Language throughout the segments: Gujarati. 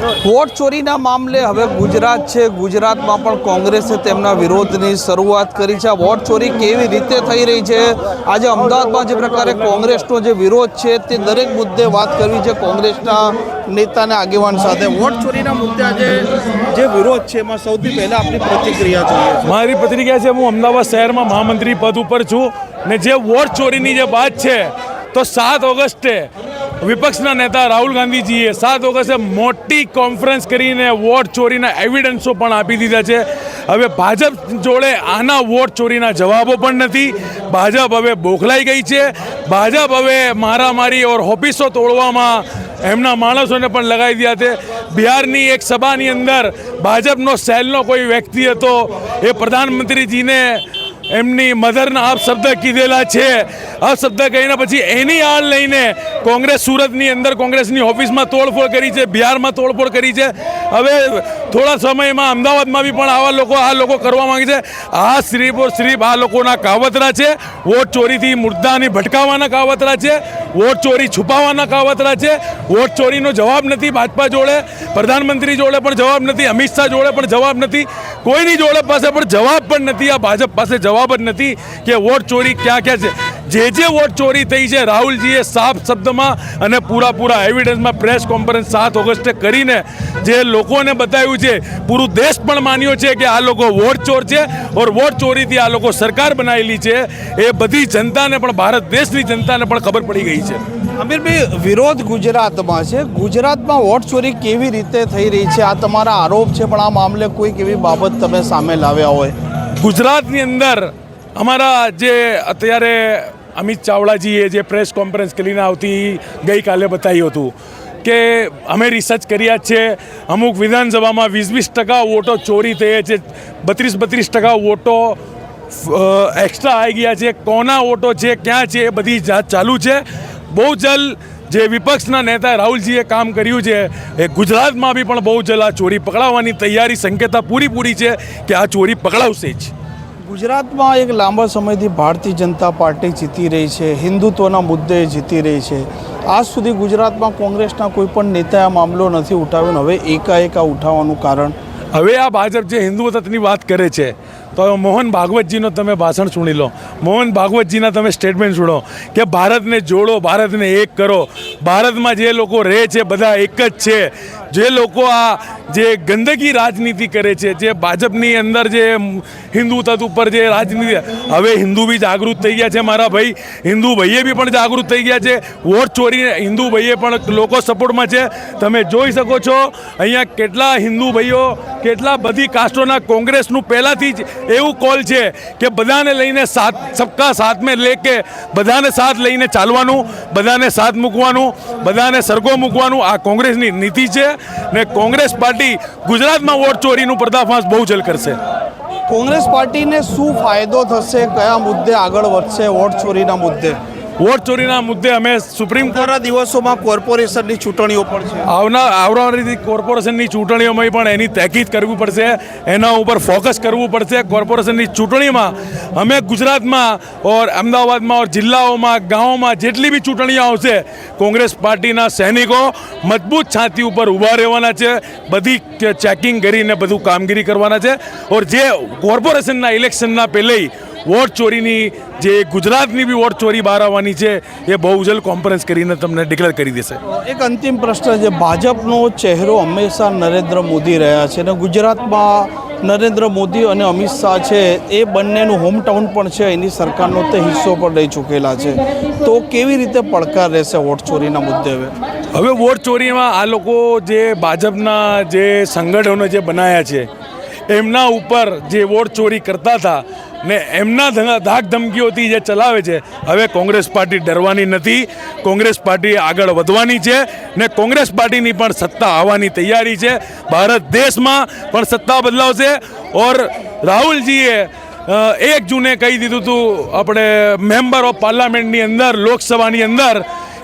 વોટ ચોરીના મામલે હવે ગુજરાત છે. ગુજરાતમાં પણ કોંગ્રેસે તેમના વિરોધની શરૂઆત કરી છે. વોટ ચોરી કેવી રીતે થઈ રહી છે? આજે અમદાવાદમાં જે પ્રકારે કોંગ્રેસનો જે વિરોધ છે તે દરેક મુદ્દે વાત કરવી છે. કોંગ્રેસના નેતાને આગેવાન સાથે. વોટ ચોરીના મુદ્દે આજે જે વિરોધ છે, એમાં સૌથી પહેલા આપણી પ્રતિક્રિયા જોઈએ મારી પ્રતિક્રિયા છે, હું અમદાવાદ શહેરમાં મહામંત્રી પદ ઉપર છું ને જે વોટ ચોરીની જે વાત છે, તો સાત ઓગસ્ટે વિપક્ષના નેતા રાહુલ ગાંધીજીએ સાત ઓગસ્ટે મોટી કોન્ફરન્સ કરીને વોટ ચોરીના એવિડન્સો પણ આપી દીધા છે. હવે ભાજપ જોડે આના વોટ ચોરીના જવાબો પણ નથી. ભાજપ હવે બોખલાઈ ગઈ છે. ભાજપ હવે મારામારી ઓર ઓફિસો તોડવામાં એમના માણસોને પણ લગાવી દીધા છે. બિહારની એક સભાની અંદર ભાજપનો સેલનો કોઈ વ્યક્તિ હતો એ પ્રધાનમંત્રીજીને એમની મધરના આપ શબ્દ કીધેલા છે. આ શબ્દ કહીને પછી એની આળ લઈને કોંગ્રેસ સુરતની અંદર કોંગ્રેસની ઓફિસમાં તોડફોડ કરી છે, બિહારમાં તોડફોડ કરી છે. હવે થોડા સમયમાં અમદાવાદમાં બી પણ આવા લોકો, આ લોકો કરવા માંગે છે. આ શ્રીફ શ્રીફ આ લોકોના કાવતરા છે. વોટ ચોરીથી મુદ્દાને ભટકાવવાના કાવતરા છે. વોટ ચોરી છુપાવવાના કાવતરા છે. વોટ ચોરીનો જવાબ નથી ભાજપા જોડે, પ્રધાનમંત્રી જોડે પણ જવાબ નથી, અમિત શાહ જોડે પણ જવાબ નથી. કોઈની જોડે પાસે પણ જવાબ પણ નથી. આ ભાજપ પાસે જવાબ જ નથી કે વોટ ચોરી ક્યાં ક્યાં છે. જે જે વોટ ચોરી થઈ છે રાહુલજીએ સાફ શબ્દમાં અને પૂરા પૂરા એવિડન્સમાં પ્રેસ કોન્ફરન્સ સાત ઓગસ્ટે કરીને જે લોકોને બતાવ્યું છે પૂરું દેશ પણ માન્યો છે કે આ લોકો વોટ ચોર છે ઓર વોટ ચોરીથી આ લોકો સરકાર બનાવેલી છે એ બધી જનતાને પણ ભારત દેશની જનતાને પણ ખબર પડી ગઈ છે. અમીરભાઈ વિરોધ ગુજરાતમાં છે. ગુજરાતમાં વોટ ચોરી કેવી રીતે થઈ રહી છે? આ તમારા આરોપ છે પણ આ મામલે કોઈક એવી બાબત તમે સામે લાવ્યા હોય? ગુજરાતની અંદર અમારા જે અત્યારે અમિત ચાવડાજીએ જે પ્રેસ કોન્ફરન્સ કરીને આવતી ગઈકાલે બતાવ્યું હતું કે અમે રિસર્ચ કર્યા છે. અમુક વિધાનસભામાં વીસ વીસ ટકા વોટો ચોરી થઈ છે. બત્રીસ બત્રીસ ટકા વોટો એક્સ્ટ્રા આવી ગયા છે. કોના વોટો છે, ક્યાં છે, એ બધી જાત ચાલુ છે. બહુ જલ જે વિપક્ષના નેતા રાહુલજીએ કામ કર્યું છે, એ ગુજરાતમાં બી પણ બહુ જલ આ ચોરી પકડાવવાની તૈયારી, સંકેતા પૂરી પૂરી છે કે આ ચોરી પકડાવશે જ. ગુજરાતમાં એક લાંબા સમયથી ભારતીય જનતા પાર્ટી જીતી રહી છે, હિન્દુત્વના મુદ્દે જીતી રહી છે. આજ સુધી ગુજરાતમાં કોંગ્રેસના કોઈ પણ નેતાએ આ મામલો નથી ઉઠાવ્યો હવે એકાએક આ ઉઠાવવાનું કારણ હવે આ ભાજપ જે હિન્દુ તત્વની વાત કરે છે, તો મોહન ભાગવતજીનો તમે ભાષણ સુણી લો. મોહન ભાગવતજીના તમે સ્ટેટમેન્ટ સુણો કે ભારતને જોડો, ભારતને એક કરો. ભારતમાં જે લોકો રહે છે, બધા એક જ છે. જે લોકો આ જે ગંદકી રાજનીતિ કરે છે, જે ભાજપની અંદર જે હિન્દુ તત્વ ઉપર જે રાજનીતિ હવે હિન્દુ બી જાગૃત થઈ ગયા છે મારા ભાઈ. હિન્દુ ભાઈએ બી પણ જાગૃત થઈ ગયા છે. વોટ ચોરીને હિન્દુ ભાઈએ પણ લોકો સપોર્ટમાં છે. તમે જોઈ શકો છો, અહીંયા કેટલા હિન્દુ ભાઈઓ, કેટલા બધી કાસ્ટોના કોંગ્રેસનું પહેલાંથી જ એવું કોલ છે કે બધાને લઈને સાથ, સબકા સાથ મેં લે કે બધાને સાથ લઈને ચાલવાનું, બધાને સાથ મૂકવાનું, બધાને સરગો મૂકવાનું. આ કોંગ્રેસની નીતિ છે ને કોંગ્રેસ પાર્ટી ગુજરાતમાં વોટ ચોરીનું પર્દાફાશ બહુ જલ કરશે. કોંગ્રેસ પાર્ટીને શું ફાયદો થશે? કયા મુદ્દે આગળ વધશે વોટ ચોરીના મુદ્દે? વોટ ચોરીના મુદ્દે અમે સુપ્રીમ કોર્ટના દિવસોમાં કોર્પોરેશનની ચૂંટણીઓ પણ છે. આવનાર આવનારી કોર્પોરેશનની ચૂંટણીઓમાં પણ એની તાકીદ કરવી પડશે એના ઉપર ફોકસ કરવું પડશે. કોર્પોરેશનની ચૂંટણીમાં અમે ગુજરાતમાં ઓર અમદાવાદમાં ઓર જિલ્લાઓમાં ગામોમાં જેટલી બી ચૂંટણીઓ આવશે કોંગ્રેસ પાર્ટીના સૈનિકો મજબૂત છાતી ઉપર ઊભા રહેવાના છે બધી ચેકિંગ કરીને બધું કામગીરી કરવાના છે. ઓર જે કોર્પોરેશનના ઇલેક્શનના પહેલે વોટ ચોરીની જે ગુજરાતની બી વોટ ચોરી બહાર આવવાની છે એ બહુ જલ્દ કોન્ફરન્સ કરીને તમને ડિક્લેર કરી દેશે. એક અંતિમ પ્રશ્ન છે ભાજપનો ચહેરો હંમેશા નરેન્દ્ર મોદી રહ્યા છે અને ગુજરાતમાં નરેન્દ્ર મોદી અને અમિત શાહ છે એ બંનેનું હોમટાઉન પણ છે એની સરકારનો તે હિસ્સો પણ લઈ ચૂકેલા છે. તો કેવી રીતે પડકાર રહેશે વોટ ચોરીના મુદ્દે હવે? હવે વોટ ચોરીમાં આ લોકો જે ભાજપના જે સંગઠનો જે બનાવ્યા છે એમના ઉપર જે વોટ ચોરી કરતા હતા ને એમના ધાકધમકીઓથી ધાક ધમકીઓથી જે ચલાવે છે. હવે કોંગ્રેસ પાર્ટી ડરવાની નથી. કોંગ્રેસ પાર્ટી આગળ વધવાની છે ને કોંગ્રેસ પાર્ટીની પણ સત્તા આવવાની તૈયારી છે. ભારત દેશમાં પણ સત્તા બદલાવશે. ઓર રાહુલજીએ એક જૂને કહી દીધું હતું આપણે મેમ્બર ઓફ પાર્લામેન્ટની અંદર, લોકસભાની અંદર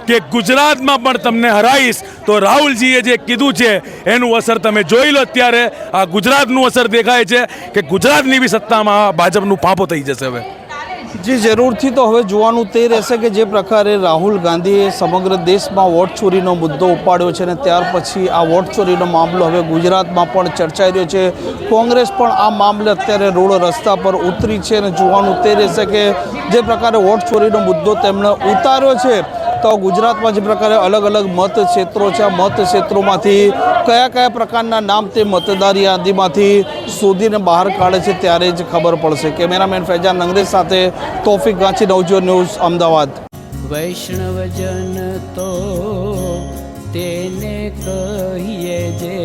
કે ગુજરાતમાં પણ તમને હરાઈશ. તો રાહુલજીએ જે કીધું છે, એનું અસર તમે જોઈ લો અત્યારે. આ ગુજરાતનું અસર દેખાય છે કે ગુજરાતની બી સત્તામાં ભાજપનું પાપો થઈ જશે હવે. જી, જરૂરથી તો હવે જોવાનું તે રહેશે કે જે પ્રકારે રાહુલ ગાંધીએ સમગ્ર દેશમાં વોટ ચોરીનો મુદ્દો ઉપાડ્યો છે અને ત્યાર પછી આ વોટ ચોરીનો મામલો હવે ગુજરાતમાં પણ ચર્ચાઈ રહ્યો છે. કોંગ્રેસ પણ આ મામલે અત્યારે રોડ રસ્તા પર ઉતરી છે અને જોવાનું તે રહેશે કે જે પ્રકારે વોટ ચોરીનો મુદ્દો તેમણે ઉતાર્યો છે. તો ગુજરાતમાં જે પ્રકારે અલગ અલગ મત ક્ષેત્રો છે. મત ક્ષેત્રોમાંથી કયા કયા પ્રકારના નામ તે મતદાર યાદીમાંથી શોધીને બહાર કાઢે છે ત્યારે જ ખબર પડશે. કેમેરામેન ફૈજાન નંગરેજ સાથે તોફિક ગાંચી નવજો ન્યૂઝ, અમદાવાદ. વૈષ્ણવજન તો તેને કહીએ જે